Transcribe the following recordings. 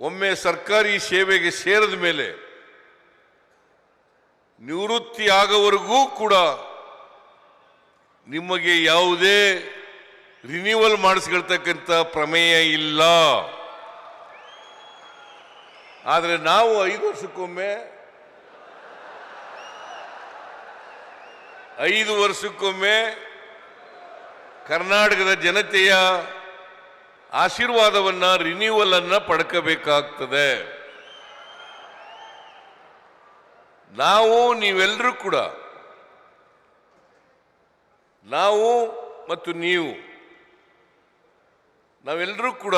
ಒಮ್ಮೆ ಸರ್ಕಾರಿ ಸೇವೆಗೆ ಸೇರಿದ ಮೇಲೆ ನಿವೃತ್ತಿ ಆಗೋವರೆಗೂ ಕೂಡ ನಿಮಗೆ ಯಾವುದೇ ರಿನ್ಯೂವಲ್ ಮಾಡಿಸ್ಕೊಳ್ತಕ್ಕಂಥ ಪ್ರಮೇಯ ಇಲ್ಲ. ಆದರೆ ನಾವು ಐದು ವರ್ಷಕ್ಕೊಮ್ಮೆ ಐದು ವರ್ಷಕ್ಕೊಮ್ಮೆ ಕರ್ನಾಟಕದ ಜನತೆಯ ಆಶೀರ್ವಾದವನ್ನ ರಿನ್ಯೂವಲ್ ಅನ್ನ ಪಡ್ಕೋಬೇಕಾಗ್ತದೆ. ನಾವು ನೀವೆಲ್ಲರೂ ಕೂಡ, ನಾವು ಮತ್ತು ನೀವು ನಾವೆಲ್ಲರೂ ಕೂಡ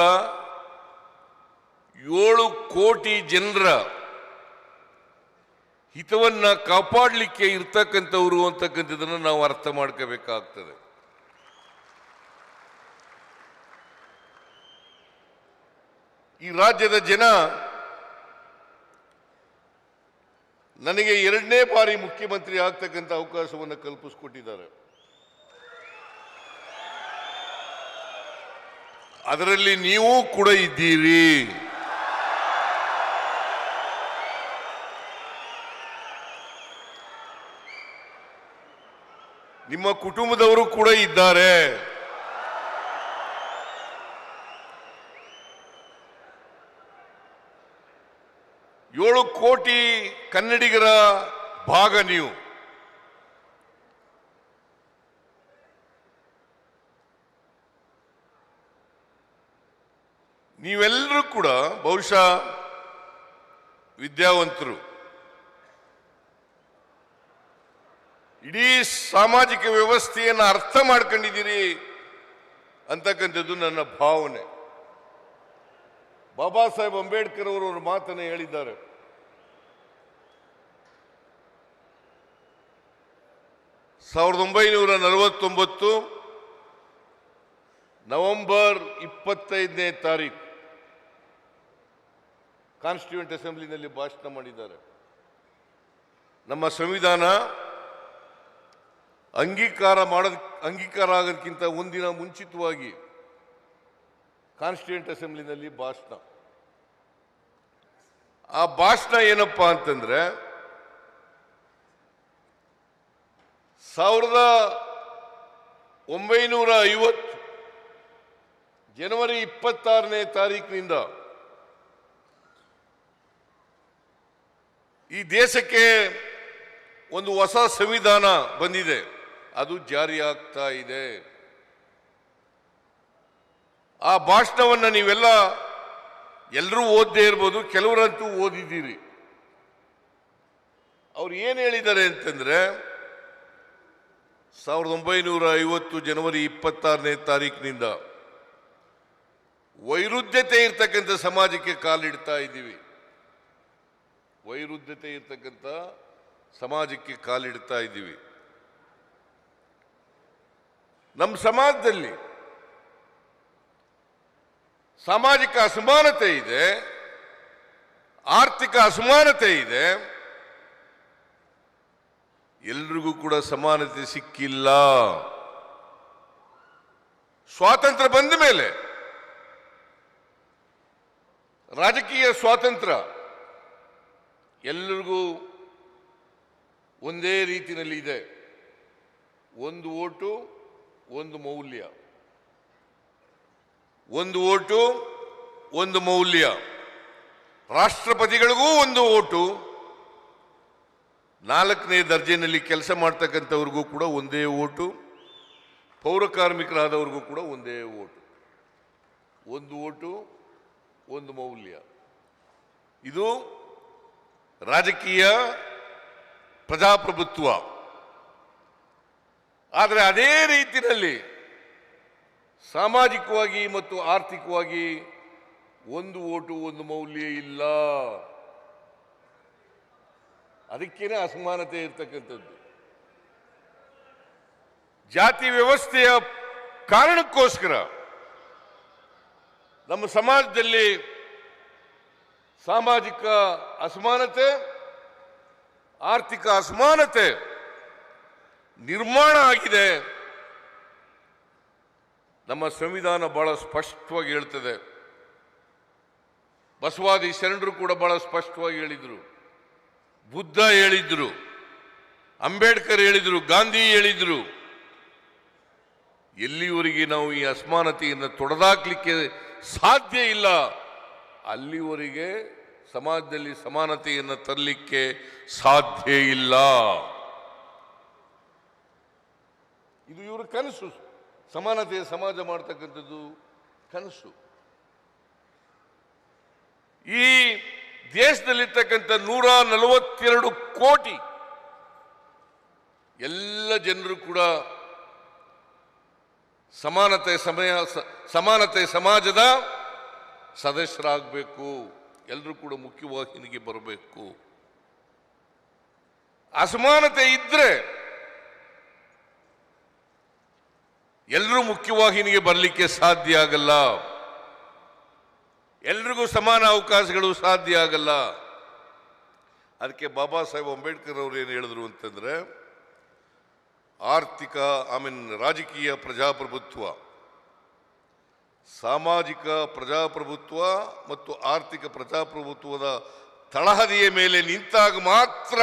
ಏಳು ಕೋಟಿ ಜನರ ಹಿತವನ್ನ ಕಾಪಾಡಲಿಕ್ಕೆ ಇರ್ತಕ್ಕಂಥವ್ರು ಅಂತಕ್ಕಂಥದ್ದನ್ನು ನಾವು ಅರ್ಥ ಮಾಡ್ಕೋಬೇಕಾಗ್ತದೆ. ಈ ರಾಜ್ಯದ ಜನ ನನಗೆ ಎರಡನೇ ಬಾರಿ ಮುಖ್ಯಮಂತ್ರಿ ಆಗ್ತಕ್ಕಂಥ ಅವಕಾಶವನ್ನು ಕಲ್ಪಿಸ್ಕೊಟ್ಟಿದ್ದಾರೆ. ಅದರಲ್ಲಿ ನೀವು ಕೂಡ ಇದ್ದೀರಿ. ನಿಮ್ಮ ಕುಟುಂಬದವರು ಕೂಡ ಇದ್ದಾರೆ. ಏಳು ಕೋಟಿ ಕನ್ನಡಿಗರ ಭಾಗ ನೀವು. ನೀವೆಲ್ಲರೂ ಕೂಡ ಬಹುಶಃ ವಿದ್ಯಾವಂತರು. ಇಡೀ ಸಾಮಾಜಿಕ ವ್ಯವಸ್ಥೆಯನ್ನು ಅರ್ಥ ಮಾಡ್ಕೊಂಡಿದ್ದೀರಿ ಅಂತಕ್ಕಂಥದ್ದು ನನ್ನ ಭಾವನೆ. ಬಾಬಾ ಸಾಹೇಬ್ ಅಂಬೇಡ್ಕರ್ ಅವರು ಅವರು ಮಾತನ್ನು ಹೇಳಿದ್ದಾರೆ. ಸಾವಿರದ ಒಂಬೈನೂರ ನಲವತ್ತೊಂಬತ್ತು ನವೆಂಬರ್ ಇಪ್ಪತ್ತೈದನೇ ತಾರೀಕು ಕಾನ್ಸ್ಟಿಟ್ಯೂಂಟ್ ಅಸೆಂಬ್ಲಿನಲ್ಲಿ ಭಾಷಣ ಮಾಡಿದ್ದಾರೆ. ನಮ್ಮ ಸಂವಿಧಾನ ಅಂಗೀಕಾರ ಮಾಡೋದ್, ಅಂಗೀಕಾರ ಆಗೋದಕ್ಕಿಂತ ಒಂದಿನ ಮುಂಚಿತವಾಗಿ ಕಾನ್ಸ್ಟಿಟ್ಯೂಂಟ್ ಅಸೆಂಬ್ಲಿನಲ್ಲಿ ಭಾಷಣ. ಆ ಭಾಷಣ ಏನಪ್ಪ ಅಂತಂದ್ರೆ ಸಾವಿರದ ಒಂಬೈನೂರ ಐವತ್ತು ಜನವರಿ ಇಪ್ಪತ್ತಾರನೇ ತಾರೀಕಿನಿಂದ ಈ ದೇಶಕ್ಕೆ ಒಂದು ಹೊಸ ಸಂವಿಧಾನ ಬಂದಿದೆ. ಅದು ಜಾರಿಯಾಗ್ತಾ ಇದೆ. ಆ ಭಾಷಣವನ್ನು ನೀವೆಲ್ಲ ಎಲ್ಲರೂ ಓದದೇ ಇರ್ಬೋದು, ಕೆಲವರಂತೂ ಓದಿದ್ದೀರಿ. ಅವ್ರು ಏನು ಹೇಳಿದ್ದಾರೆ ಅಂತಂದ್ರೆ ಸಾವಿರದ ಒಂಬೈನೂರ ಐವತ್ತು ಜನವರಿ ಇಪ್ಪತ್ತಾರನೇ ತಾರೀಕಿನಿಂದ ವೈರುಧ್ಯತೆ ಇರ್ತಕ್ಕಂಥ ಸಮಾಜಕ್ಕೆ ಕಾಲಿಡ್ತಾ ಇದ್ದೀವಿ. ವೈರುಧ್ಯತೆ ಇರ್ತಕ್ಕಂಥ ಸಮಾಜಕ್ಕೆ ಕಾಲಿಡ್ತಾ ಇದ್ದೀವಿ. ನಮ್ಮ ಸಮಾಜದಲ್ಲಿ ಸಾಮಾಜಿಕ ಅಸಮಾನತೆ ಇದೆ, ಆರ್ಥಿಕ ಅಸಮಾನತೆ ಇದೆ. ಎಲ್ರಿಗೂ ಕೂಡ ಸಮಾನತೆ ಸಿಕ್ಕಿಲ್ಲ. ಸ್ವಾತಂತ್ರ್ಯ ಬಂದ ಮೇಲೆ ರಾಜಕೀಯ ಸ್ವಾತಂತ್ರ್ಯ ಎಲ್ಲರಿಗೂ ಒಂದೇ ರೀತಿಯಲ್ಲಿ ಇದೆ. ಒಂದು ಓಟು, ಒಂದು ಮೌಲ್ಯ. ಒಂದು ಓಟು, ಒಂದು ಮೌಲ್ಯ. ರಾಷ್ಟ್ರಪತಿಗಳಿಗೂ ಒಂದು ಓಟು. ನಾಲ್ಕನೇ ದರ್ಜೆಯಲ್ಲಿ ಕೆಲಸ ಮಾಡ್ತಕ್ಕಂಥವ್ರಿಗೂ ಕೂಡ ಒಂದೇ ಓಟು, ಪೌರ ಕಾರ್ಮಿಕರಾದವ್ರಿಗೂ ಕೂಡ ಒಂದೇ ಓಟು. ಒಂದು ಓಟು, ಒಂದು ಮೌಲ್ಯ. ಇದು ರಾಜಕೀಯ ಪ್ರಜಾಪ್ರಭುತ್ವ. ಆದರೆ ಅದೇ ರೀತಿಯಲ್ಲಿ ಸಾಮಾಜಿಕವಾಗಿ ಮತ್ತು ಆರ್ಥಿಕವಾಗಿ ಒಂದು ಓಟು, ಒಂದು ಮೌಲ್ಯ ಇಲ್ಲ. ಅದಕ್ಕೇನೆ ಅಸಮಾನತೆ ಇರ್ತಕ್ಕಂಥದ್ದು. ಜಾತಿ ವ್ಯವಸ್ಥೆಯ ಕಾರಣಕ್ಕೋಸ್ಕರ ನಮ್ಮ ಸಮಾಜದಲ್ಲಿ ಸಾಮಾಜಿಕ ಅಸಮಾನತೆ, ಆರ್ಥಿಕ ಅಸಮಾನತೆ ನಿರ್ಮಾಣ ಆಗಿದೆ. ನಮ್ಮ ಸಂವಿಧಾನ ಬಹಳ ಸ್ಪಷ್ಟವಾಗಿ ಹೇಳ್ತದೆ. ಬಸವಾದಿ ಶರಣರು ಕೂಡ ಬಹಳ ಸ್ಪಷ್ಟವಾಗಿ ಹೇಳಿದರು. ಬುದ್ಧ ಹೇಳಿದ್ರು, ಅಂಬೇಡ್ಕರ್ ಹೇಳಿದ್ರು, ಗಾಂಧಿ ಹೇಳಿದ್ರು. ಎಲ್ಲಿವರೆಗೆ ನಾವು ಈ ಅಸಮಾನತೆಯನ್ನು ತೊಡೆದಾಕ್ಲಿಕ್ಕೆ ಸಾಧ್ಯ ಇಲ್ಲ, ಅಲ್ಲಿವರೆಗೆ ಸಮಾಜದಲ್ಲಿ ಸಮಾನತೆಯನ್ನು ತರಲಿಕ್ಕೆ ಸಾಧ್ಯ ಇಲ್ಲ. ಇದು ಇವರ ಕನಸು. ಸಮಾನತೆಯ ಸಮಾಜ ಮಾಡ್ತಕ್ಕಂಥದ್ದು ಕನಸು. ಈ ದೇಶದಲ್ಲಿರ್ತಕ್ಕಂಥ ನೂರ ನಲವತ್ತೆರಡು ಕೋಟಿ ಎಲ್ಲ ಜನರು ಕೂಡ ಸಮಾನತೆ ಸಮಯ ಸಮಾನತೆ ಸಮಾಜದ ಸದಸ್ಯರಾಗಬೇಕು. ಎಲ್ಲರೂ ಕೂಡ ಮುಖ್ಯವಾಹಿನಿಗೆ ಬರಬೇಕು. ಅಸಮಾನತೆ ಇದ್ರೆ ಎಲ್ಲರೂ ಮುಖ್ಯವಾಹಿನಿಗೆ ಬರಲಿಕ್ಕೆ ಸಾಧ್ಯ ಆಗಲ್ಲ. ಎಲ್ರಿಗೂ ಸಮಾನ ಅವಕಾಶಗಳು ಸಾಧ್ಯ ಆಗಲ್ಲ. ಅದಕ್ಕೆ ಬಾಬಾ ಸಾಹೇಬ್ ಅಂಬೇಡ್ಕರ್ ಅವರು ಏನು ಹೇಳಿದ್ರು ಅಂತಂದ್ರೆ, ಆರ್ಥಿಕ ಐ ಮೀನ್ ರಾಜಕೀಯ ಪ್ರಜಾಪ್ರಭುತ್ವ, ಸಾಮಾಜಿಕ ಪ್ರಜಾಪ್ರಭುತ್ವ ಮತ್ತು ಆರ್ಥಿಕ ಪ್ರಜಾಪ್ರಭುತ್ವದ ತಳಹದಿಯ ಮೇಲೆ ನಿಂತಾಗ ಮಾತ್ರ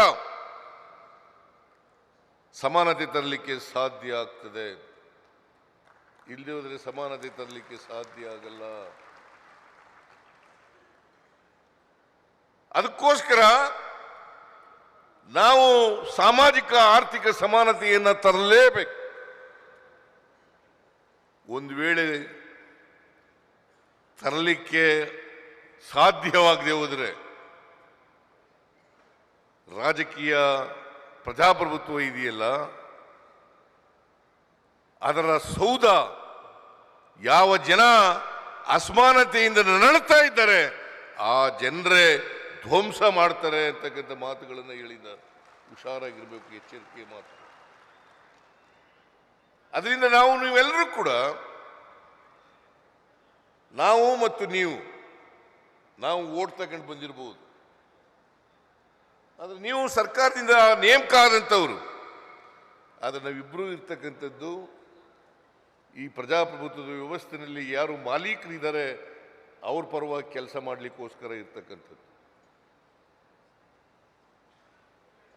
ಸಮಾನತೆ ತರಲಿಕ್ಕೆ ಸಾಧ್ಯ ಆಗ್ತದೆ. ಇಲ್ಲದೆ ಹೋದರೆ ಸಮಾನತೆ ತರಲಿಕ್ಕೆ ಸಾಧ್ಯ ಆಗಲ್ಲ. ಅದಕ್ಕೋಸ್ಕರ ನಾವು ಸಾಮಾಜಿಕ ಆರ್ಥಿಕ ಸಮಾನತೆಯನ್ನು ತರಲೇಬೇಕು. ಒಂದು ವೇಳೆ ತರಲಿಕ್ಕೆ ಸಾಧ್ಯವಾಗದೆ ಹೋದರೆ ರಾಜಕೀಯ ಪ್ರಜಾಪ್ರಭುತ್ವ ಇದೆಯಲ್ಲ, ಅದರ ಸೌಧ ಯಾವ ಜನ ಅಸಮಾನತೆಯಿಂದ ನರಳುತ್ತಾ ಇದ್ದಾರೆ, ಆ ಜನರೇ ಧ್ವಂಸ ಮಾಡ್ತಾರೆ ಅಂತಕ್ಕಂಥ ಮಾತುಗಳನ್ನು ಹೇಳಿದ್ದಾರೆ ಹುಷಾರಾಗಿರ್ಬೇಕು ಎಚ್ಚರಿಕೆ ಮಾತು. ಅದರಿಂದ ನಾವು ನೀವೆಲ್ಲರೂ ಕೂಡ ನಾವು ಮತ್ತು ನೀವು, ನಾವು ಓಟ್ ತಗೊಂಡು ಬಂದಿರಬಹುದು ಆದರೆ ನೀವು ಸರ್ಕಾರದಿಂದ ನೇಮಕ ಆದಂಥವ್ರು ಆದರೆ ನಾವಿಬ್ಬರೂ ಇರ್ತಕ್ಕಂಥದ್ದು ಈ ಪ್ರಜಾಪ್ರಭುತ್ವದ ವ್ಯವಸ್ಥೆಯಲ್ಲಿ ಯಾರು ಮಾಲೀಕರಿದ್ದಾರೆ, ಅವ್ರ ಪರವಾಗಿ ಕೆಲಸ ಮಾಡಲಿಕ್ಕೋಸ್ಕರ ಇರ್ತಕ್ಕಂಥದ್ದು.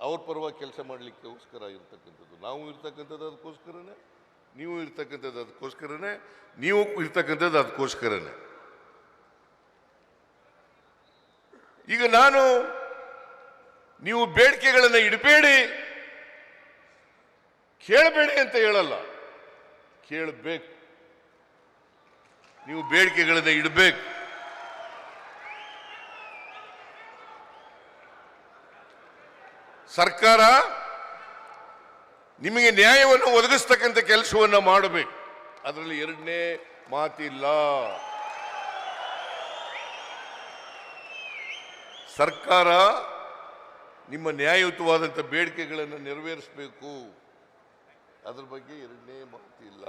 ಅವ್ರ ಪರವಾಗಿ ಕೆಲಸ ಮಾಡಲಿಕ್ಕೋಸ್ಕರ ಇರ್ತಕ್ಕಂಥದ್ದು. ನಾವು ಇರ್ತಕ್ಕಂಥದ್ದು ಅದಕ್ಕೋಸ್ಕರನೇ, ನೀವು ಇರ್ತಕ್ಕಂಥದ್ದು ಅದಕ್ಕೋಸ್ಕರನೇ, ನೀವು ಇರ್ತಕ್ಕಂಥದ್ದು ಅದಕ್ಕೋಸ್ಕರನೇ. ಈಗ ನಾನು ನೀವು ಬೇಡಿಕೆಗಳನ್ನು ಇಡಬೇಡಿ, ಕೇಳಬೇಡಿ ಅಂತ ಹೇಳಲ್ಲ. ಕೇಳಬೇಕು. ನೀವು ಬೇಡಿಕೆಗಳನ್ನು ಇಡಬೇಕು. ಸರ್ಕಾರ ನಿಮಗೆ ನ್ಯಾಯವನ್ನು ಒದಗಿಸ್ತಕ್ಕಂಥ ಕೆಲಸವನ್ನು ಮಾಡಬೇಕು. ಅದರಲ್ಲಿ ಎರಡನೇ ಮಾತಿಲ್ಲ. ಸರ್ಕಾರ ನಿಮ್ಮ ನ್ಯಾಯಯುತವಾದಂಥ ಬೇಡಿಕೆಗಳನ್ನು ನೆರವೇರಿಸಬೇಕು. ಅದ್ರ ಬಗ್ಗೆ ಎರಡನೇ ಮಾತಿಲ್ಲ.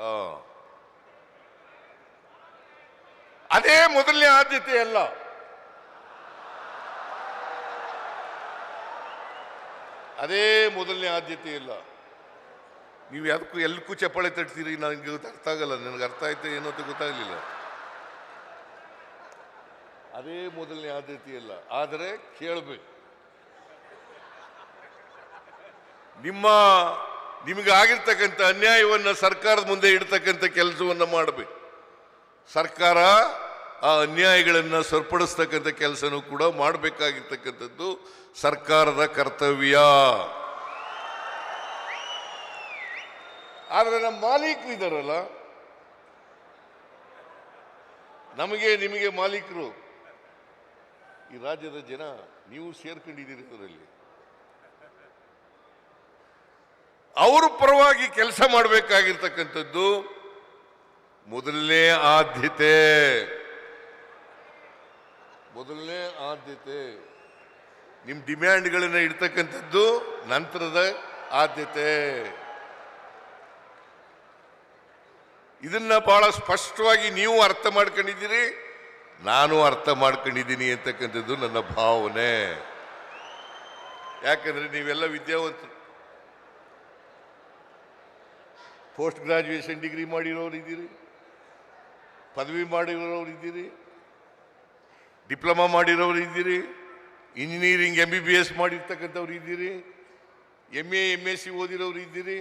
ಅದೇ ಮೊದಲನೇ ಆದ್ಯತೆ ಅಲ್ಲ ಅದೇ ಮೊದಲನೇ ಆದ್ಯತೆ ಇಲ್ಲ. ನೀವು ಯಾವ್ದಕ್ಕೂ ಎಲ್ಲಕ್ಕೂ ಚಪ್ಪಾಳೆ ತಟ್ತೀರಿ ನನಗೆ ಅರ್ಥ ಆಗಲ್ಲ. ನನಗೆ ಅರ್ಥ ಆಯ್ತು ಏನೋ ಅಂತ ಗೊತ್ತಾಗಲಿಲ್ಲ. ಅದೇ ಮೊದಲನೇ ಆದ್ಯತೆ ಇಲ್ಲ. ಆದರೆ ಕೇಳಬೇಕು. ನಿಮ್ಮ, ನಿಮಗೆ ಆಗಿರ್ತಕ್ಕಂಥ ಅನ್ಯಾಯವನ್ನು ಸರ್ಕಾರದ ಮುಂದೆ ಇಡ್ತಕ್ಕಂಥ ಕೆಲಸವನ್ನು ಮಾಡಬೇಕು. ಸರ್ಕಾರ ಆ ಅನ್ಯಾಯಗಳನ್ನು ಸರಿಪಡಿಸ್ತಕ್ಕಂಥ ಕೆಲಸನೂ ಕೂಡ ಮಾಡಬೇಕಾಗಿರ್ತಕ್ಕಂಥದ್ದು ಸರ್ಕಾರದ ಕರ್ತವ್ಯ. ಆದರೆ ನಮ್ಮ ಮಾಲೀಕರು ಇದ್ದಾರಲ್ಲ ನಮಗೆ, ನಿಮಗೆ ಮಾಲೀಕರು. ಈ ರಾಜ್ಯದ ಜನ, ನೀವು ಸೇರ್ಕೊಂಡಿದ್ದೀರಿ ಅದರಲ್ಲಿ ಅವ್ರ ಪರವಾಗಿ ಕೆಲಸ ಮಾಡಬೇಕಾಗಿರ್ತಕ್ಕಂಥದ್ದು ಮೊದಲನೇ ಆದ್ಯತೆ. ಮೊದಲನೇ ಆದ್ಯತೆ ನಿಮ್ಮ ಡಿಮ್ಯಾಂಡ್ಗಳನ್ನು ಇಡ್ತಕ್ಕಂಥದ್ದು ನಂತರದ ಆದ್ಯತೆ. ಇದನ್ನ ಬಹಳ ಸ್ಪಷ್ಟವಾಗಿ ನೀವು ಅರ್ಥ ಮಾಡ್ಕೊಂಡಿದ್ದೀರಿ, ನಾನು ಅರ್ಥ ಮಾಡ್ಕೊಂಡಿದ್ದೀನಿ ಅಂತಕ್ಕಂಥದ್ದು ನನ್ನ ಭಾವನೆ. ಯಾಕಂದ್ರೆ ನೀವೆಲ್ಲ ವಿದ್ಯಾವಂತರು. ಪೋಸ್ಟ್ ಗ್ರಾಜುಯೇಷನ್ ಡಿಗ್ರಿ ಮಾಡಿರೋರು ಇದ್ದೀರಿ ಪದವಿ ಮಾಡಿರೋರು ಇದ್ದೀರಿ ಡಿಪ್ಲೊಮಾ ಮಾಡಿರೋರು ಇದ್ದೀರಿ, engineering M B B S ಮಾಡಿರ್ತಕ್ಕಂಥವ್ರು ಇದ್ದೀರಿ M A M S C ಓದಿರೋರು ಇದ್ದೀರಿ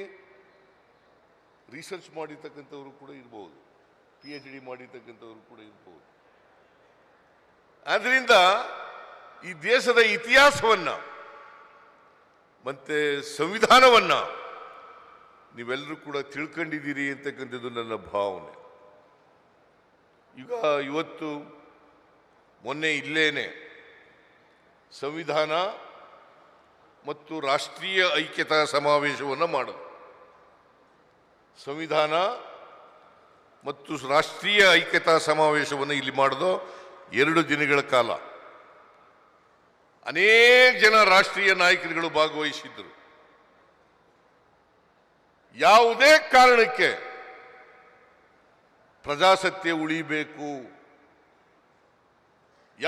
ರಿಸರ್ಚ್ ಮಾಡಿರ್ತಕ್ಕಂಥವ್ರು ಕೂಡ ಇರ್ಬೋದು ಪಿ ಎಚ್ ಡಿ ಮಾಡಿರ್ತಕ್ಕಂಥವ್ರು ಕೂಡ ಇರ್ಬೋದು. ಆದ್ದರಿಂದ ಈ ದೇಶದ ಇತಿಹಾಸವನ್ನು ಮತ್ತೆ ಸಂವಿಧಾನವನ್ನು ನೀವೆಲ್ಲರೂ ಕೂಡ ತಿಳ್ಕೊಂಡಿದ್ದೀರಿ ಅಂತಕ್ಕಂಥದ್ದು ನನ್ನ ಭಾವನೆ. ಈಗ ಇವತ್ತು ಮೊನ್ನೆ ಇಲ್ಲೇನೆ. ಸಂವಿಧಾನ ಮತ್ತು ರಾಷ್ಟ್ರೀಯ ಐಕ್ಯತಾ ಸಮಾವೇಶವನ್ನು ಮಾಡು ಸಂವಿಧಾನ ಮತ್ತು ರಾಷ್ಟ್ರೀಯ ಐಕ್ಯತಾ ಸಮಾವೇಶವನ್ನು ಇಲ್ಲಿ ಮಾಡೋದು ಎರಡು ದಿನಗಳ ಕಾಲ. ಅನೇಕ ಜನ ರಾಷ್ಟ್ರೀಯ ನಾಯಕರುಗಳು ಭಾಗವಹಿಸಿದ್ದರು ಯಾವುದೇ ಕಾರಣಕ್ಕೆ ಪ್ರಜಾಸತ್ಯ ಉಳಿಬೇಕು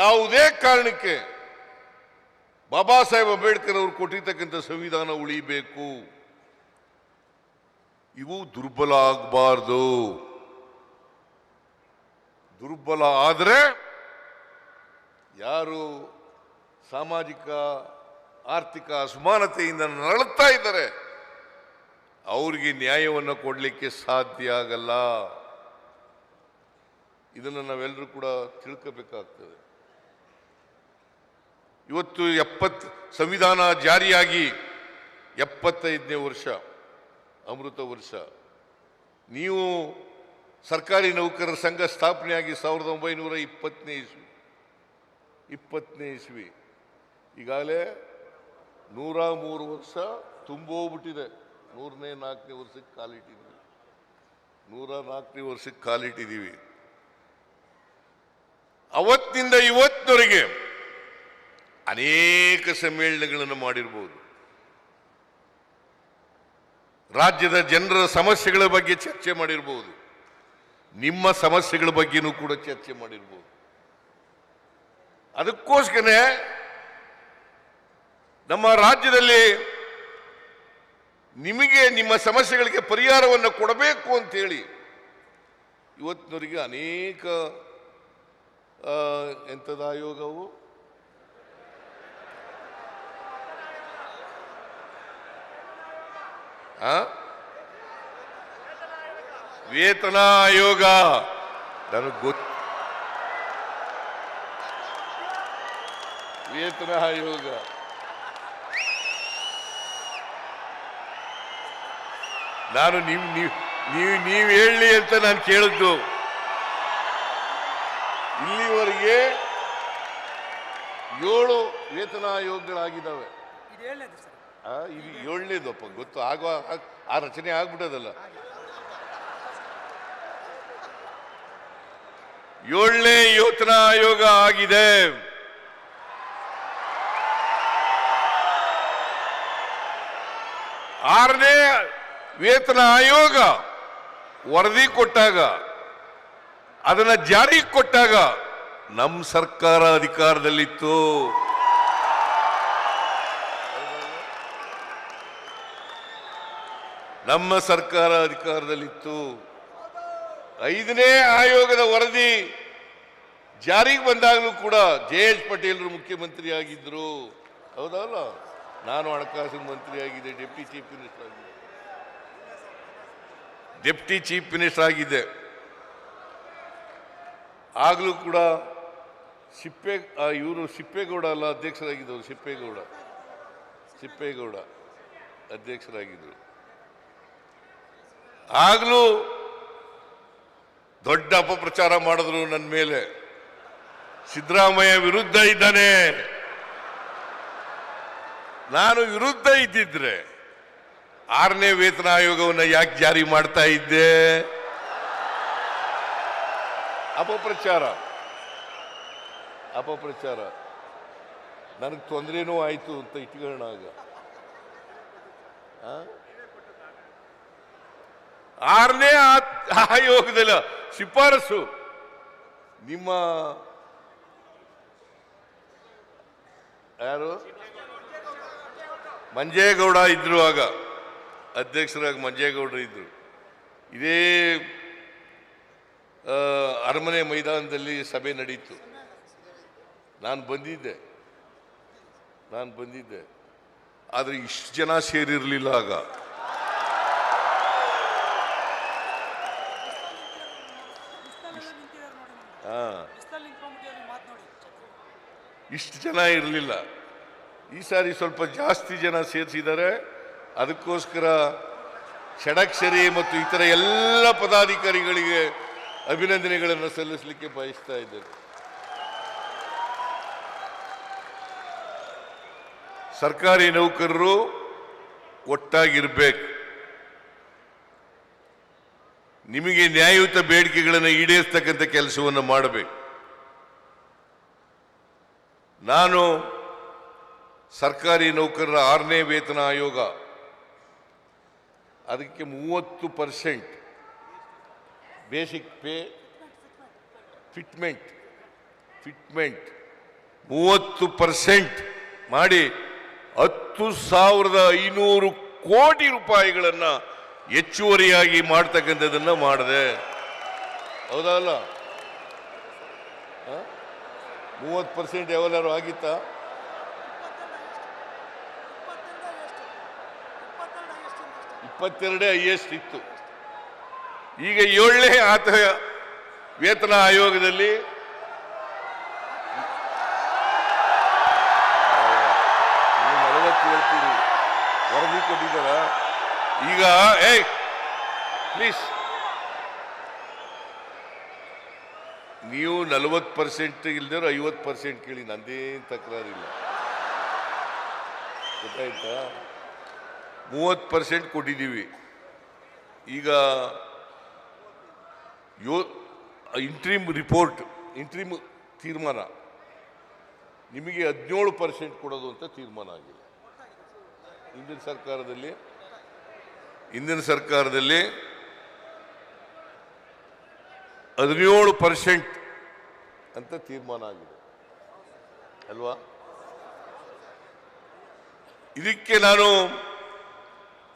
ಯಾವುದೇ ಕಾರಣಕ್ಕೆ ಬಾಬಾ ಸಾಹೇಬ್ ಅಂಬೇಡ್ಕರ್ ಅವರು ಕೊಟ್ಟಿರ್ತಕ್ಕಂಥ ಸಂವಿಧಾನ ಉಳಿಬೇಕು. ಇವು ದುರ್ಬಲ ಆಗಬಾರ್ದು. ದುರ್ಬಲ ಆದರೆ ಯಾರು ಸಾಮಾಜಿಕ, ಆರ್ಥಿಕ ಅಸಮಾನತೆಯಿಂದ ನರಳುತ್ತಾ ಇದ್ದಾರೆ, ಅವರಿಗೆ ನ್ಯಾಯವನ್ನು ಕೊಡಲಿಕ್ಕೆ ಸಾಧ್ಯ ಆಗಲ್ಲ. ಇದನ್ನು ನಾವೆಲ್ಲರೂ ಕೂಡ ತಿಳ್ಕೋಬೇಕಾಗ್ತದೆ. ಇವತ್ತು ಎಪ್ಪತ್ತು ಸಂವಿಧಾನ ಜಾರಿಯಾಗಿ ಎಪ್ಪತ್ತೈದನೇ ವರ್ಷ, ಅಮೃತ ವರ್ಷ. ನೀವು ಸರ್ಕಾರಿ ನೌಕರರ ಸಂಘ ಸ್ಥಾಪನೆಯಾಗಿ ಸಾವಿರದ ಒಂಬೈನೂರ ಇಪ್ಪತ್ತನೇ ಇಸ್ವಿ ಇಪ್ಪತ್ತನೇ ಇಸ್ವಿ. ಈಗಾಗಲೇ ನೂರ ಮೂರು ವರ್ಷ ತುಂಬೋಗ್ಬಿಟ್ಟಿದೆ. ನೂರನೇ ನಾಲ್ಕನೇ ವರ್ಷಕ್ಕೆ ಕಾಲಿಟ್ಟಿದ್ದೀವಿ. ನೂರ ನಾಲ್ಕನೇ ವರ್ಷಕ್ಕೆ ಕಾಲಿಟ್ಟಿದ್ದೀವಿ. ಅವತ್ತಿನಿಂದ ಇವತ್ತಿನವರೆಗೆ ಅನೇಕ ಸಮ್ಮೇಳನಗಳನ್ನು ಮಾಡಿರ್ಬೋದು. ರಾಜ್ಯದ ಜನರ ಸಮಸ್ಯೆಗಳ ಬಗ್ಗೆ ಚರ್ಚೆ ಮಾಡಿರ್ಬೋದು. ನಿಮ್ಮ ಸಮಸ್ಯೆಗಳ ಬಗ್ಗೆನೂ ಕೂಡ ಚರ್ಚೆ ಮಾಡಿರ್ಬೋದು. ಅದಕ್ಕೋಸ್ಕರ ನಮ್ಮ ರಾಜ್ಯದಲ್ಲಿ ನಿಮಗೆ ನಿಮ್ಮ ಸಮಸ್ಯೆಗಳಿಗೆ ಪರಿಹಾರವನ್ನು ಕೊಡಬೇಕು ಅಂತೇಳಿ ಇವತ್ತಿನವರಿಗೆ ಅನೇಕ ಎಂಥದ್ದು ಎಂಥದ ಆಯೋಗವು ವೇತನ ಆಯೋಗ. ನನಗೆ ಗೊತ್ತು ವೇತನ ಆಯೋಗ. ನಾನು ನೀವು ನೀವು ನೀವು ಹೇಳಿ ಅಂತ ನಾನು ಕೇಳಿದ್ದು. ಇಲ್ಲಿವರೆಗೆ ಏಳು ವೇತನ ಆಯೋಗಗಳಾಗಿದ್ದಾವೆ. ಇದು ಏಳನೇದಪ್ಪ ಗೊತ್ತು. ಆಗೋ, ಆ ರಚನೆ ಆಗ್ಬಿಟ್ಟದಲ್ಲ. ಏಳನೇ ಯೋಚನಾ ಆಯೋಗ ಆಗಿದೆ. ಆರನೇ ವೇತನ ಆಯೋಗ, ವರದಿ ಕೊಟ್ಟಾಗ, ಅದನ್ನ ಜಾರಿಗೆ ಕೊಟ್ಟಾಗ ನಮ್ಮ ಸರ್ಕಾರ ಅಧಿಕಾರದಲ್ಲಿತ್ತು. ನಮ್ಮ ಸರ್ಕಾರ ಅಧಿಕಾರದಲ್ಲಿತ್ತು. ಐದನೇ ಆಯೋಗದ ವರದಿ ಜಾರಿಗೆ ಬಂದಾಗಲೂ ಕೂಡ ಜೆ ಎಚ್ ಪಟೇಲರು ಮುಖ್ಯಮಂತ್ರಿ ಆಗಿದ್ದರು ಹೌದಲ್ಲ? ನಾನು ಹಣಕಾಸಿನ ಮಂತ್ರಿ ಆಗಿದ್ದೆ, ಡೆಪ್ಟಿ ಚೀಫ್ ಮಿನಿಸ್ಟರ್ ಆಗಿದ್ದೆ. ಡೆಪ್ಟಿ ಚೀಫ್ ಮಿನಿಸ್ಟರ್ ಆಗಿದ್ದೆ. ಆಗಲೂ ಕೂಡ ಸಿಪ್ಪೆ ಇವರು ಸಿಪ್ಪೇಗೌಡ ಅಲ್ಲ, ಅಧ್ಯಕ್ಷರಾಗಿದ್ದವರು ಸಿಪ್ಪೇಗೌಡ ಸಿಪ್ಪೇಗೌಡ ಅಧ್ಯಕ್ಷರಾಗಿದ್ದರು. ಆಗಲೂ ದೊಡ್ಡ ಅಪಪ್ರಚಾರ ಮಾಡಿದ್ರು ನನ್ನ ಮೇಲೆ. ಸಿದ್ದರಾಮಯ್ಯ ವಿರುದ್ಧ ಇದ್ದಾನೆ. ನಾನು ವಿರುದ್ಧ ಇದ್ದಿದ್ರೆ ಆರನೇ ವೇತನ ಆಯೋಗವನ್ನು ಯಾಕೆ ಜಾರಿ ಮಾಡ್ತಾ ಇದ್ದೆ? ಅಪಪ್ರಚಾರ. ಅಪಪ್ರಚಾರ. ನನಗೆ ತೊಂದರೆನೂ ಆಯಿತು ಅಂತ ಇಟ್ಕೊಳ್ಳೋಣ ಆಗ? ಆರನೇ ಆಯೋಗದಲ್ಲಿ, ಶಿಫಾರಸು. ನಿಮ್ಮ ಯಾರು? ಮಂಜೇಗೌಡ ಇದ್ರು ಆಗ ಅಧ್ಯಕ್ಷರಾಗಿ ಮಂಜೇಗೌಡರು ಇದ್ರು. ಇದೇ ಅರಮನೆ ಮೈದಾನದಲ್ಲಿ ಸಭೆ ನಡೀತು. ನಾನು ಬಂದಿದ್ದೆ. ನಾನು ಬಂದಿದ್ದೆ. ಆದರೆ ಇಷ್ಟು ಜನ ಸೇರಿರಲಿಲ್ಲ ಆಗ. ಇಷ್ಟು ಜನ ಇರಲಿಲ್ಲ. ಈ ಸಾರಿ ಸ್ವಲ್ಪ ಜಾಸ್ತಿ ಜನ ಸೇರಿಸಿದ್ದಾರೆ. ಅದಕ್ಕೋಸ್ಕರ ಷಡಕ್ಷರಿ ಮತ್ತು ಇತರ ಎಲ್ಲ ಪದಾಧಿಕಾರಿಗಳಿಗೆ ಅಭಿನಂದನೆಗಳನ್ನು ಸಲ್ಲಿಸಲಿಕ್ಕೆ ಬಯಸ್ತಾ ಇದ್ದೇನೆ. ಸರ್ಕಾರಿ ನೌಕರರು ಒಟ್ಟಾಗಿರ್ಬೇಕು. ನಿಮಗೆ ನ್ಯಾಯಯುತ ಬೇಡಿಕೆಗಳನ್ನು ಈಡೇರಿಸ್ತಕ್ಕಂಥ ಕೆಲಸವನ್ನು ಮಾಡಬೇಕು. ನಾನು ಸರ್ಕಾರಿ ನೌಕರರ ಆರನೇ ವೇತನ ಆಯೋಗ, ಅದಕ್ಕೆ ಮೂವತ್ತು percent basic pay fitment fitment ಮೂವತ್ತು ಪರ್ಸೆಂಟ್ ಮಾಡಿ ಹತ್ತು ಸಾವಿರದ ಐನೂರು ಕೋಟಿ ರೂಪಾಯಿಗಳನ್ನು ಹೆಚ್ಚುವರಿಯಾಗಿ ಮಾಡ್ತಕ್ಕಂಥದ್ದನ್ನು ಮಾಡಿದೆ. ಹೌದಲ್ಲ ಮೂವತ್ತು ಪರ್ಸೆಂಟ್ ಯಾವಲ್ಲಾರು ಆಗಿತ್ತಾ? ಇಪ್ಪತ್ತೆರಡೇ ಐ ಎಸ್ ಇತ್ತು. ಈಗ ಏಳನೇ ಆತ ವೇತನ ಆಯೋಗದಲ್ಲಿ ಈಗ, ಏಯ್ ಪ್ಲೀಸ್ ನೀವು ನಲವತ್ತು ಪರ್ಸೆಂಟ್ ಇಲ್ದಿರೋ ಐವತ್ತು ಪರ್ಸೆಂಟ್ ಕೇಳಿ ನಂದೇನು ತಕರಾರಿಲ್ಲ. ಗೊತ್ತಾಯ್ತಾ? ಮೂವತ್ತು ಪರ್ಸೆಂಟ್ ಕೊಟ್ಟಿದ್ದೀವಿ. ಈಗ ಯೋ ಇಂಟ್ರೀಮ್ ರಿಪೋರ್ಟ್ ಇಂಟ್ರೀಮ್ ತೀರ್ಮಾನ. ನಿಮಗೆ ಹದಿನೇಳು ಪರ್ಸೆಂಟ್ ಕೊಡೋದು ಅಂತ ತೀರ್ಮಾನ ಆಗಿದೆ. ಹಿಂದಿನ ಸರ್ಕಾರದಲ್ಲಿ ಹಿಂದಿನ ಸರ್ಕಾರದಲ್ಲಿ ಹದಿನೇಳು ಪರ್ಸೆಂಟ್ ಅಂತ ತೀರ್ಮಾನ ಆಗಿದೆ. ಅಲ್ವಾ? ಇದಕ್ಕೆ ನಾನು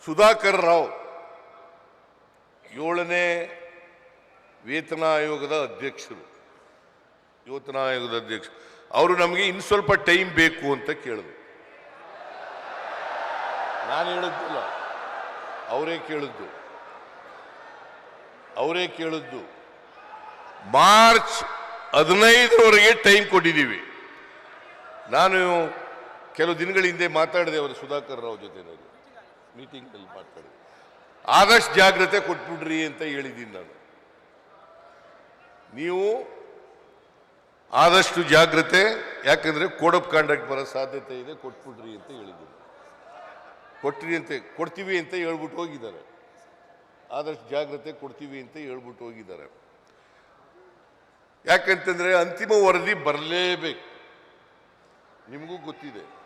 ಸುಧಾಕರ್ ರಾವ್ ಏಳನೇ ವೇತನ ಆಯೋಗದ ಅಧ್ಯಕ್ಷರು. ವೇತನ ಆಯೋಗದ ಅಧ್ಯಕ್ಷರು ಅವರು ನಮಗೆ ಇನ್ನು ಸ್ವಲ್ಪ ಟೈಮ್ ಬೇಕು ಅಂತ ಕೇಳಿದ್ರು. ನಾನು ಹೇಳಿದ್ದಿಲ್ಲ. ಅವರೇ ಕೇಳಿದ್ದು. ಅವರೇ ಕೇಳಿದ್ದು. ಮಾರ್ಚ್ ಹದಿನೈದರವರೆಗೆ ಟೈಮ್ ಕೊಟ್ಟಿದ್ದೀವಿ. ನಾನು ಕೆಲವು ದಿನಗಳ ಹಿಂದೆ ಮಾತಾಡಿದೆ ಅವರು ಸುಧಾಕರ್ ರಾವ್ ಜೊತೆನಲ್ಲಿ ಮೀಟಿಂಗ್ನಲ್ಲಿ ಮಾತಾಡಿದೆ. ಆದಷ್ಟು ಜಾಗ್ರತೆ ಕೊಟ್ಬಿಡ್ರಿ ಅಂತ ಹೇಳಿದ್ದೀನಿ ನಾನು. ನೀವು ಆದಷ್ಟು ಜಾಗ್ರತೆ, ಯಾಕಂದ್ರೆ ಕೋಡ್ ಆಫ್ ಕಾಂಡಕ್ಟ್ ಬರೋ ಸಾಧ್ಯತೆ ಇದೆ, ಕೊಟ್ಬಿಡ್ರಿ ಅಂತ ಹೇಳಿದ್ದೀನಿ. ಕೊಟ್ರಿ ಅಂತ, ಕೊಡ್ತೀವಿ ಅಂತ ಹೇಳ್ಬಿಟ್ಟು ಹೋಗಿದ್ದಾರೆ. ಆದಷ್ಟು ಜಾಗ್ರತೆ ಕೊಡ್ತೀವಿ ಅಂತ ಹೇಳ್ಬಿಟ್ಟು ಹೋಗಿದ್ದಾರೆ. ಯಾಕಂತಂದರೆ ಅಂತಿಮ ವರದಿ ಬರಲೇಬೇಕು. ನಿಮಗೂ ಗೊತ್ತಿದೆ.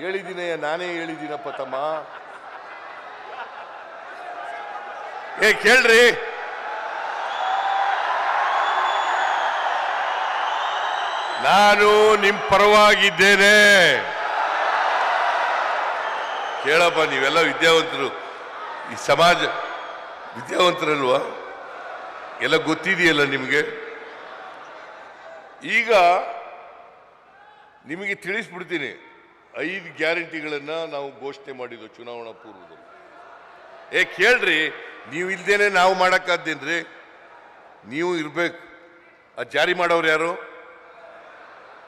ಹೇಳಿದ್ದೀನಯ್ಯ ನಾನೇ ಹೇಳಿದ್ದೀನಪ್ಪ ತಮ್ಮ. ಏ, ಕೇಳ್ರಿ. ನಾನು ನಿಮ್ ಪರವಾಗಿದ್ದೇನೆ. ಕೇಳಪ್ಪ, ನೀವೆಲ್ಲ ವಿದ್ಯಾವಂತರು. ಈ ಸಮಾಜ ವಿದ್ಯಾವಂತರಲ್ವಾ? ಎಲ್ಲ ಗೊತ್ತಿದೆಯಲ್ಲ ನಿಮಗೆ? ಈಗ ನಿಮಗೆ ತಿಳಿಸ್ಬಿಡ್ತೀನಿ. ಐದು ಗ್ಯಾರಂಟಿಗಳನ್ನು ನಾವು ಘೋಷಣೆ ಮಾಡಿದ್ದು ಚುನಾವಣಾ ಪೂರ್ವದಲ್ಲಿ. ಏ, ಕೇಳ್ರಿ, ನೀವು ಇಲ್ದೇನೆ ನಾವು ಮಾಡೋಕ್ಕಾದ್ದೇನ್ರಿ ನೀವು ಇರ್ಬೇಕು. ಅದು ಜಾರಿ ಮಾಡೋರು ಯಾರು?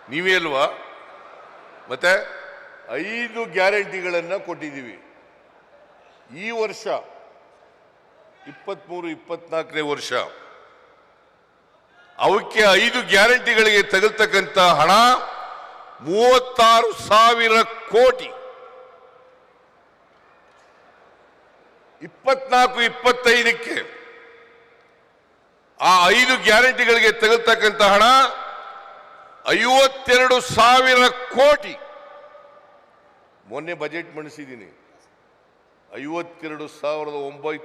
ನೀವೇ ಅಲ್ವಾ? ಮತ್ತೆ ಐದು ಗ್ಯಾರಂಟಿಗಳನ್ನು ಕೊಟ್ಟಿದ್ದೀವಿ. ಈ ವರ್ಷ, ಇಪ್ಪತ್ಮೂರು, ಇಪ್ಪತ್ನಾಲ್ಕನೇ ವರ್ಷ, ಅವಕ್ಕೆ ಐದು ಗ್ಯಾರಂಟಿಗಳಿಗೆ ತಗಲ್ತಕ್ಕಂಥ ಹಣ ಮೂವತ್ತಾರು ಸಾವಿರ ಕೋಟಿ. ಇಪ್ಪತ್ನಾಲ್ಕು, ಇಪ್ಪತ್ತೈದಕ್ಕೆ ಆ ಐದು ಗ್ಯಾರಂಟಿಗಳಿಗೆ ತಗಲ್ತಕ್ಕಂಥ ಹಣ ಐವತ್ತೆರಡು ಸಾವಿರ ಕೋಟಿ. ಮೊನ್ನೆ ಬಜೆಟ್ ಮಂಡಿಸಿದ್ದೀನಿ. ಐವತ್ತೆರಡು ಸಾವಿರದ ಒಂಬೈ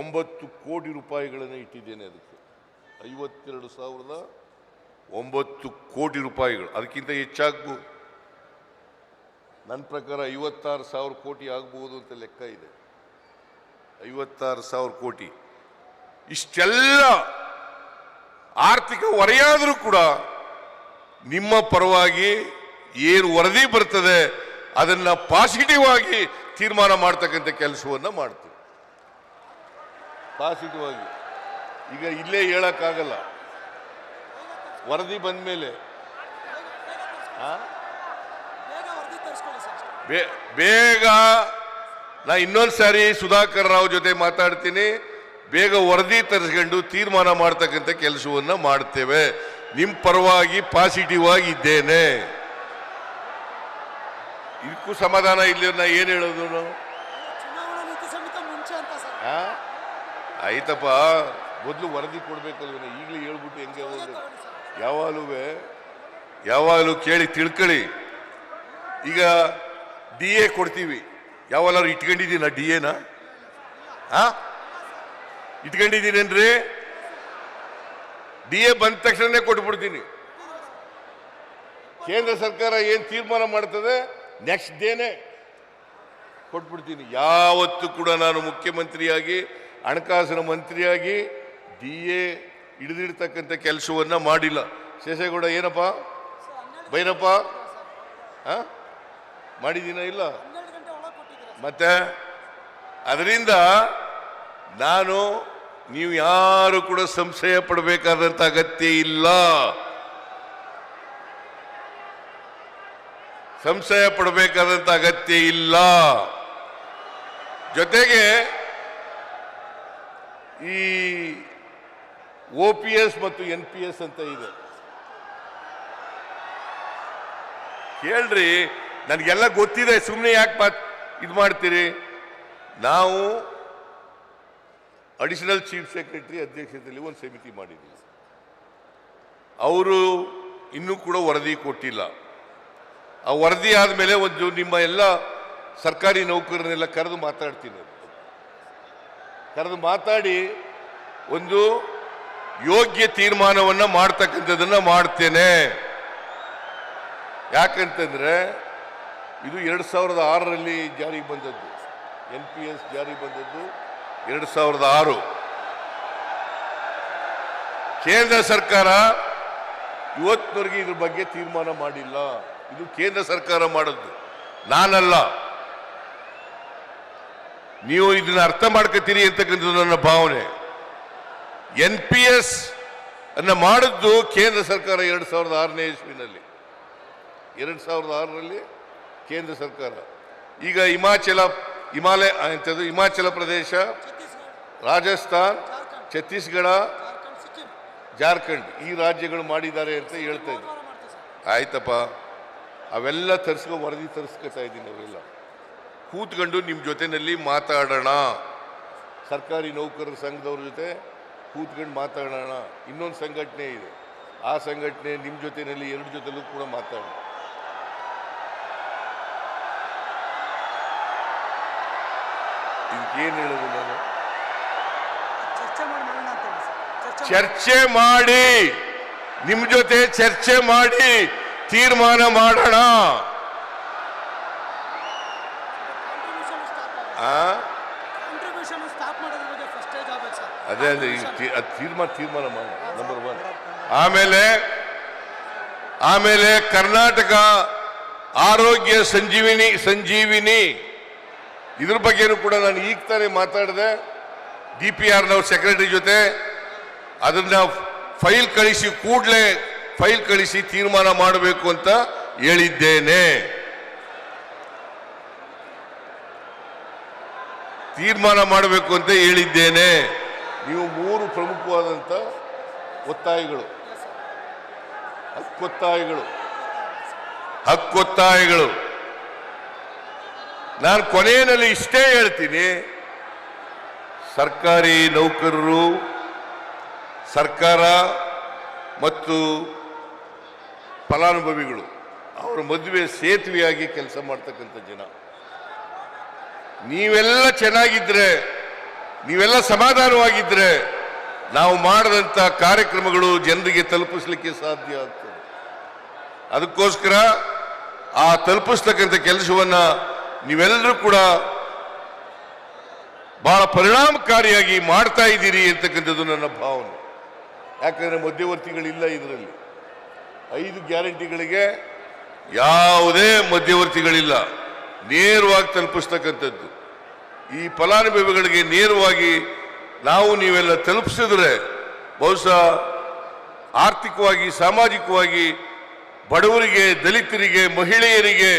ಒಂಬತ್ತು ಕೋಟಿ ರೂಪಾಯಿಗಳನ್ನು ಇಟ್ಟಿದ್ದೇನೆ ಅದಕ್ಕೆ. ಐವತ್ತೆರಡು ಸಾವಿರದ ಒಂಬತ್ತು ಕೋಟಿ ರೂಪಾಯಿಗಳು. ಅದಕ್ಕಿಂತ ಹೆಚ್ಚಾಗ್ಬೋದು ನನ್ನ ಪ್ರಕಾರ ಐವತ್ತಾರು ಸಾವಿರ ಕೋಟಿ ಆಗ್ಬೋದು ಅಂತ ಲೆಕ್ಕ ಇದೆ. ಐವತ್ತಾರು ಸಾವಿರ ಕೋಟಿ. ಇಷ್ಟೆಲ್ಲ ಆರ್ಥಿಕ ಹೊರೆಯಾದರೂ ಕೂಡ ನಿಮ್ಮ ಪರವಾಗಿ ಏನು ವರದಿ ಬರ್ತದೆ ಅದನ್ನ ಪಾಸಿಟಿವ್ ಆಗಿ ತೀರ್ಮಾನ ಮಾಡ್ತಕ್ಕಂಥ ಕೆಲಸವನ್ನ ಮಾಡ್ತೀವಿ. ಪಾಸಿಟಿವ್ ಆಗಿ. ಈಗ ಇಲ್ಲೇ ಹೇಳಕ್ಕಾಗಲ್ಲ. ವರದಿ ಬಂದ ಮೇಲೆ ಬೇಗ ನಾ ಇನ್ನೊಂದು ಸಾರಿ ಸುಧಾಕರ್ ರಾವ್ ಜೊತೆ ಮಾತಾಡ್ತೀನಿ. ಬೇಗ ವರದಿ ತರಿಸ್ಕೊಂಡು ತೀರ್ಮಾನ ಮಾಡ್ತಕ್ಕಂಥ ಕೆಲಸವನ್ನ ಮಾಡ್ತೇವೆ. ನಿಮ್ಮ ಪರವಾಗಿ ಪಾಸಿಟಿವ್ ಆಗಿ ಇದ್ದೇನೆ ಇದಕ್ಕೂ ಸಮಾಧಾನ ಇಲ್ಲಿ ನಾ ಏನು ಹೇಳೋದು? ಆಯ್ತಪ್ಪ ಮೊದಲು ವರದಿ ಕೊಡ್ಬೇಕಲ್ಲ ಈಗಲೇ ಹೇಳ್ಬಿಟ್ಟು ಹೆಂಗೆ ಹೋದ್ರು ಯಾವಾಗಲೂ ಯಾವಾಗಲೂ ಕೇಳಿ ತಿಳ್ಕೊಳ್ಳಿ. ಈಗ ಡಿ ಎ ಕೊಡ್ತೀವಿ. ಯಾವಾಗಾರು ಇಟ್ಕೊಂಡಿದ್ದೀನ ಡಿ ಎನ? ಇಟ್ಕೊಂಡಿದ್ದೀನೇನ್ರಿ ಡಿ ಎ ಬಂದ ತಕ್ಷಣನೇ ಕೊಟ್ಬಿಡ್ತೀನಿ. ಕೇಂದ್ರ ಸರ್ಕಾರ ಏನು ತೀರ್ಮಾನ ಮಾಡ್ತದೆ? ನೆಕ್ಸ್ಟ್ ಡೇನೆ ಕೊಟ್ಬಿಡ್ತೀನಿ. ಯಾವತ್ತೂ ಕೂಡ ನಾನು ಮುಖ್ಯಮಂತ್ರಿಯಾಗಿ, ಹಣಕಾಸಿನ ಮಂತ್ರಿಯಾಗಿ ಡಿ ಎ ಹಿಡಿದಿಡ್ತಕ್ಕಂಥ ಕೆಲಸವನ್ನು ಮಾಡಿಲ್ಲ. ಶೇಷೇಗೌಡ, ಏನಪ್ಪ? ಬೈರಪ್ಪ? ಹಾಂ? ಮಾಡಿದ್ದೀನ ಇಲ್ಲ? ಮತ್ತೆ? ಅದರಿಂದ ನಾನು, ನೀವು ಯಾರು ಕೂಡ ಸಂಶಯ ಪಡಬೇಕಾದಂಥ ಅಗತ್ಯ ಇಲ್ಲ. ಸಂಶಯ ಪಡಬೇಕಾದಂತ ಅಗತ್ಯ ಇಲ್ಲ. ಜೊತೆಗೆ ಈ ಒ ಪಿ ಎಸ್ ಮತ್ತು ಎನ್ ಪಿ ಎಸ್ ಅಂತ ಇದೆ. ಹೇಳ್ರಿ ನನಗೆಲ್ಲ ಗೊತ್ತಿದೆ ಸುಮ್ಮನೆ ಯಾಕೆ ಮಾತ್ ಇದು ಮಾಡ್ತೀರಿ? ನಾವು ಅಡಿಷನಲ್ ಚೀಫ್ ಸೆಕ್ರೆಟರಿ ಅಧ್ಯಕ್ಷತೆಯಲ್ಲಿ ಒಂದು ಸಮಿತಿ ಮಾಡಿದ್ದೀವಿ. ಅವರು ಇನ್ನೂ ಕೂಡ ವರದಿ ಕೊಟ್ಟಿಲ್ಲ. ಆ ವರದಿ ಆದಮೇಲೆ ಒಂದು ನಿಮ್ಮ ಎಲ್ಲ ಸರ್ಕಾರಿ ನೌಕರರನ್ನೆಲ್ಲ ಕರೆದು ಮಾತಾಡ್ತೀನಿ. ಕರೆದು ಮಾತಾಡಿ ಒಂದು ಯೋಗ್ಯ ತೀರ್ಮಾನವನ್ನು ಮಾಡ್ತಕ್ಕಂಥದ್ದನ್ನು ಮಾಡ್ತೇನೆ. ಯಾಕಂತಂದರೆ ಇದು ಎರಡು ಸಾವಿರದ ಆರರಲ್ಲಿ ಜಾರಿಗೆ ಬಂದದ್ದು. ಎನ್ ಪಿ ಎಸ್ ಜಾರಿಗೆ ಬಂದದ್ದು ಎರಡು ಸಾವಿರದ ಆರು. ಕೇಂದ್ರ ಸರ್ಕಾರ ಇವತ್ತಿನವರೆಗೆ ಇದ್ರ ಬಗ್ಗೆ ತೀರ್ಮಾನ ಮಾಡಿಲ್ಲ. ಇದು ಕೇಂದ್ರ ಸರ್ಕಾರ ಮಾಡಿದ್ದು ನಾನಲ್ಲ. ನೀವು ಇದನ್ನ ಅರ್ಥ ಮಾಡ್ಕೋತೀರಿ ಅಂತಕ್ಕಂಥದ್ದು ನನ್ನ ಭಾವನೆ. ಎನ್ ಪಿ ಎಸ್ ಅನ್ನ ಮಾಡಿದ್ದು ಕೇಂದ್ರ ಸರ್ಕಾರ ಎರಡು ಸಾವಿರದ ಆರನೇ ಇಸ್ವಿನಲ್ಲಿ. ಎರಡು ಸಾವಿರದ ಆರರಲ್ಲಿ ಕೇಂದ್ರ ಸರ್ಕಾರ. ಈಗ ಹಿಮಾಚಲ ಹಿಮಾಲಯ ಎಂಥದ್ದು ಹಿಮಾಚಲ ಪ್ರದೇಶ ರಾಜಸ್ಥಾನ್ ಛತ್ತೀಸ್ಗಢ ಜಾರ್ಖಂಡ್ ಈ ರಾಜ್ಯಗಳು ಮಾಡಿದ್ದಾರೆ ಅಂತ ಹೇಳ್ತಾ ಇದ್ದೆ ಆಯ್ತಪ್ಪ. ಅವೆಲ್ಲ ತರಿಸ್ಕೊ ವರದಿ ತರಿಸ್ಕೊತಾ ಇದ್ದೀನಿ ಅವರೆಲ್ಲ ಕೂತ್ಕೊಂಡು ನಿಮ್ಮ ಜೊತೆಯಲ್ಲಿ ಮಾತಾಡೋಣ. ಸರ್ಕಾರಿ ನೌಕರರ ಸಂಘದವ್ರ ಜೊತೆ ಕೂತ್ಕೊಂಡು ಮಾತಾಡೋಣ. ಇನ್ನೊಂದು ಸಂಘಟನೆ ಇದೆ. ಆ ಸಂಘಟನೆ ನಿಮ್ಮ ಜೊತೆಯಲ್ಲಿ ಎರಡು ಜೊತೆಲೂ ಕೂಡ ಮಾತಾಡೋಣ. ಇದಕ್ಕೇನು ಹೇಳೋದು ನಾನು? ಚರ್ಚೆ ಮಾಡಿ ಮಾಡೋಣ ಸರ್. ಚರ್ಚೆ ಮಾಡಿ- ಚರ್ಚೆ ಮಾಡಿ. ನಿಮ್ ಜೊತೆ ಚರ್ಚೆ ಮಾಡಿ. ತೀರ್ಮಾನ ಮಾಡೋಣ. ಅದೇ ಅದೇ ತೀರ್ಮಾನ ತೀರ್ಮಾನ ಮಾಡೋಣ ನಂಬರ್ ಒನ್ ಆಮೇಲೆ ಆಮೇಲೆ ಕರ್ನಾಟಕ ಆರೋಗ್ಯ ಸಂಜೀವಿನಿ ಸಂಜೀವಿನಿ. ಇದ್ರ ಬಗ್ಗೆನೂ ಕೂಡ ನಾನು ಈಗ ತಾನೇ ಮಾತಾಡಿದೆ. ಡಿ ಪಿ ಆರ್ನವ್ರ ಸೆಕ್ರೆಟರಿ ಜೊತೆ. ಅದನ್ನ ಫೈಲ್ ಕಳಿಸಿ ಕೂಡಲೇ ಫೈಲ್ ಕಳಿಸಿ ತೀರ್ಮಾನ ಮಾಡಬೇಕು ಅಂತ ಹೇಳಿದ್ದೇನೆ. ತೀರ್ಮಾನ ಮಾಡಬೇಕು ಅಂತ ಹೇಳಿದ್ದೇನೆ. ನೀವು ಮೂರು ಪ್ರಮುಖವಾದಂಥ ಒತ್ತಾಯಗಳು. ಹಕ್ಕೊತ್ತಾಯಗಳು ಹಕ್ಕೊತ್ತಾಯಗಳು ನಾನು ಕೊನೆಯಲ್ಲಿ ಇಷ್ಟೇ ಹೇಳ್ತೀನಿ. ಸರ್ಕಾರಿ ನೌಕರರು, ಸರ್ಕಾರ ಮತ್ತು ಫಲಾನುಭವಿಗಳು, ಅವರ ಮದುವೆ ಸೇತುವೆಯಾಗಿ ಕೆಲಸ ಮಾಡ್ತಕ್ಕಂಥ ಜನ. ನೀವೆಲ್ಲ ಚೆನ್ನಾಗಿದ್ರೆ, ನೀವೆಲ್ಲ ಸಮಾಧಾನವಾಗಿದ್ರೆ, ನಾವು ಮಾಡಿದಂಥ ಕಾರ್ಯಕ್ರಮಗಳು ಜನರಿಗೆ ತಲುಪಿಸ್ಲಿಕ್ಕೆ ಸಾಧ್ಯ ಆಗ್ತದೆ. ಅದಕ್ಕೋಸ್ಕರ ಆ ತಲುಪಿಸ್ತಕ್ಕಂಥ ಕೆಲಸವನ್ನ ನೀವೆಲ್ಲರೂ ಕೂಡ ಬಹಳ ಪರಿಣಾಮಕಾರಿಯಾಗಿ ಮಾಡ್ತಾ ಇದ್ದೀರಿ ಅಂತಕ್ಕಂಥದ್ದು ನನ್ನ ಭಾವನೆ. ಯಾಕಂದ್ರೆ ಮಧ್ಯವರ್ತಿಗಳಿಲ್ಲ ಇದರಲ್ಲಿ. ಐದು ಗ್ಯಾರಂಟಿಗಳಿಗೆ ಯಾವುದೇ ಮಧ್ಯವರ್ತಿಗಳಿಲ್ಲ. ನೇರವಾಗಿ ತಲುಪಿಸ್ತಕ್ಕಂಥದ್ದು. ಈ ಫಲಾನುಭವಿಗಳಿಗೆ ನೇರವಾಗಿ ನಾವು ನೀವೆಲ್ಲ ತಲುಪಿಸಿದ್ರೆ ಬಹುಶಃ ಆರ್ಥಿಕವಾಗಿ, ಸಾಮಾಜಿಕವಾಗಿ ಬಡವರಿಗೆ, ದಲಿತರಿಗೆ, ಮಹಿಳೆಯರಿಗೆ,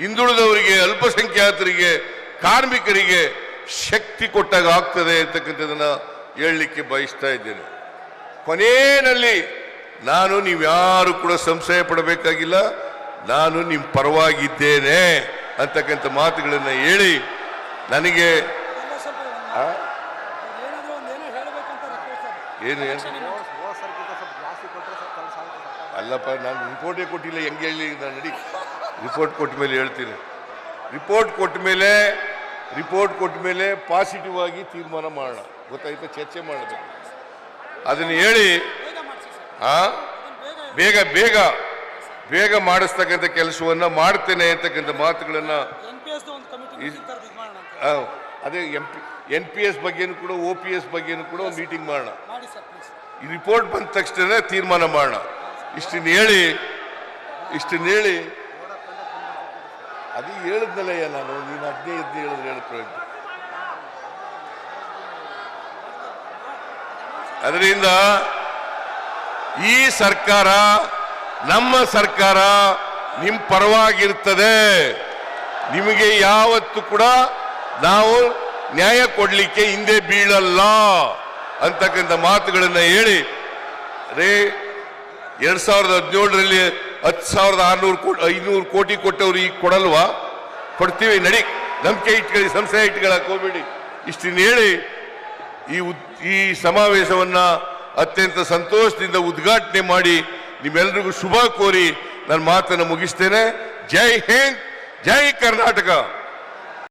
ಹಿಂದುಳಿದವರಿಗೆ, ಅಲ್ಪಸಂಖ್ಯಾತರಿಗೆ, ಕಾರ್ಮಿಕರಿಗೆ ಶಕ್ತಿ ಕೊಟ್ಟಾಗ ಆಗ್ತದೆ ಅಂತಕ್ಕಂಥದ್ದನ್ನು ಹೇಳಲಿಕ್ಕೆ ಬಯಸ್ತಾ ಇದ್ದೇನೆ. ಕೊನೆಯಲ್ಲಿ ನಾನು ನೀವ್ಯಾರು ಕೂಡ ಸಂಶಯ ಪಡಬೇಕಾಗಿಲ್ಲ ನಾನು ನಿಮ್ಮ ಪರವಾಗಿದ್ದೇನೆ ಅಂತಕ್ಕಂಥ ಮಾತುಗಳನ್ನು ಹೇಳಿ ನನಗೆ ಏನೋ ಅಲ್ಲಪ್ಪ ನಾನು ರಿಪೋರ್ಟೇ ಕೊಟ್ಟಿಲ್ಲ ಹೆಂಗೆ ಹೇಳಿ ನಾನು ನಡಿ. ರಿಪೋರ್ಟ್ ಕೊಟ್ಟ ಮೇಲೆ ಹೇಳ್ತೀನಿ. ರಿಪೋರ್ಟ್ ಕೊಟ್ಟ ಮೇಲೆ ರಿಪೋರ್ಟ್ ಕೊಟ್ಟ ಮೇಲೆ ಪಾಸಿಟಿವ್ ಆಗಿ ತೀರ್ಮಾನ ಮಾಡೋಣ. ಗೊತ್ತಾಯ್ತಾ? ಚರ್ಚೆ ಮಾಡಬೇಕು. ಅದನ್ನು ಹೇಳಿ ಆ? ಬೇಗ ಬೇಗ ಬೇಗ ಮಾಡಿಸ್ತಕ್ಕಂತ ಮಾಡಿಸ್ತಕ್ಕಂಥ ಕೆಲಸವನ್ನ ಮಾಡ್ತೇನೆ ಅಂತಕ್ಕಂಥ ಮಾತುಗಳನ್ನ ಅದೇ M P N P S ಬಗ್ಗೆನೂ ಕೂಡ ಒ ಪಿ ಎಸ್ ಬಗ್ಗೆನೂ ಕೂಡ ಒಂದು ಮೀಟಿಂಗ್ ಮಾಡೋಣ. ಈ ರಿಪೋರ್ಟ್ ಬಂದ ತಕ್ಷಣ ತೀರ್ಮಾನ ಮಾಡೋಣ. ಇಷ್ಟನ್ನ ಹೇಳಿ ಇಷ್ಟನ್ನ ಹೇಳಿ. ಅದು ಹೇಳಿದ್ನಲ್ಲಯ್ಯ ನಾನು ನೀನು ಹದಿನೈದು ಇದ್ದು ಹೇಳಿದ್ರೆ ಹೇಳ್ತಾರೆ ಅದರಿಂದ ಈ ಸರ್ಕಾರ, ನಮ್ಮ ಸರ್ಕಾರ ನಿಮ್ಮ ಪರವಾಗಿರ್ತದೆ. ನಿಮಗೆ ಯಾವತ್ತು ಕೂಡ ನಾವು ನ್ಯಾಯ ಕೊಡಲಿಕ್ಕೆ ಹಿಂದೆ ಬೀಳಲ್ಲ ಅಂತಕ್ಕಂಥ ಮಾತುಗಳನ್ನು ಹೇಳಿ ರೇ ಎರಡ್ ಸಾವಿರದ ಹದಿನೇಳರಲ್ಲಿ ಹತ್ತು ಸಾವಿರದ ಆರ್ನೂರು ಕೋಟಿ ಐನೂರು ಕೋಟಿ ಕೊಟ್ಟವ್ರು ಈಗ ಕೊಡಲ್ವಾ? ಕೊಡ್ತೀವಿ ನಡಿ, ನಂಬಿಕೆ ಇಟ್ಕೊಳ್ಳಿ ಸಂಸ್ಥೆ ಇಟ್ಕೊಳ್ಳಕ್ ಹೋಗ್ಬೇಡಿ ಇಷ್ಟನ್ನ ಹೇಳಿ, ಈ ಈ ಸಮಾವೇಶವನ್ನ ಅತ್ಯಂತ ಸಂತೋಷದಿಂದ ಉದ್ಘಾಟನೆ ಮಾಡಿ ನಿಮ್ಮೆಲ್ಲರಿಗೂ ಶುಭ ಕೋರಿ ನನ್ನ ಮಾತನ್ನು ಮುಗಿಸ್ತೇನೆ. ಜೈ ಹಿಂದ್ ಜೈ ಕರ್ನಾಟಕ.